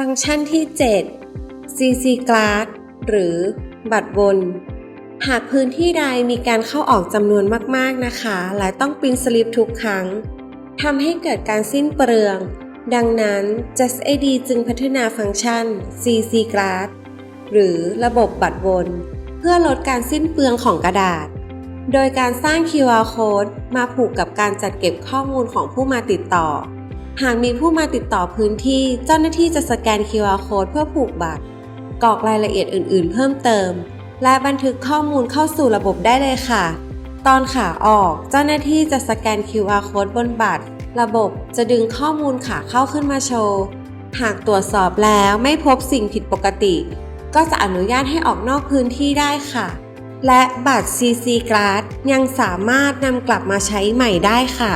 ฟังก์ชันที่ 7 CC Glass หรือบัตรวนหากพื้นที่ใดมีการเข้าออกจำนวนมากๆนะคะ และต้องปริ้นสลิปทุกครั้งทำให้เกิดการสิ้นเปลือง ดังนั้น Just ID จึงพัฒนาฟังก์ชัน CC Glass หรือระบบบัตรวน เพื่อลดการสิ้นเปลืองของกระดาษ โดยการสร้าง QR Code มาผูกกับการจัดเก็บข้อมูลของผู้มาติดต่อ หากมีผู้มาติดต่อพื้นที่เจ้าหน้าที่จะสแกน QR Code เพื่อผูกบัตรกรอกรายละเอียดอื่น ๆ เพิ่มเติม และบันทึกข้อมูลเข้าสู่ระบบได้เลยค่ะ ตอนขาออกเจ้าหน้าที่จะสแกน QR Code บนบัตร ระบบจะดึงข้อมูลขาเข้าขึ้นมาโชว์ หากตรวจสอบแล้วไม่พบสิ่งผิดปกติ ก็จะอนุญาตให้ออกนอกพื้นที่ได้ค่ะ และบัตร CC Glass ยังสามารถนำกลับมาใช้ใหม่ได้ค่ะ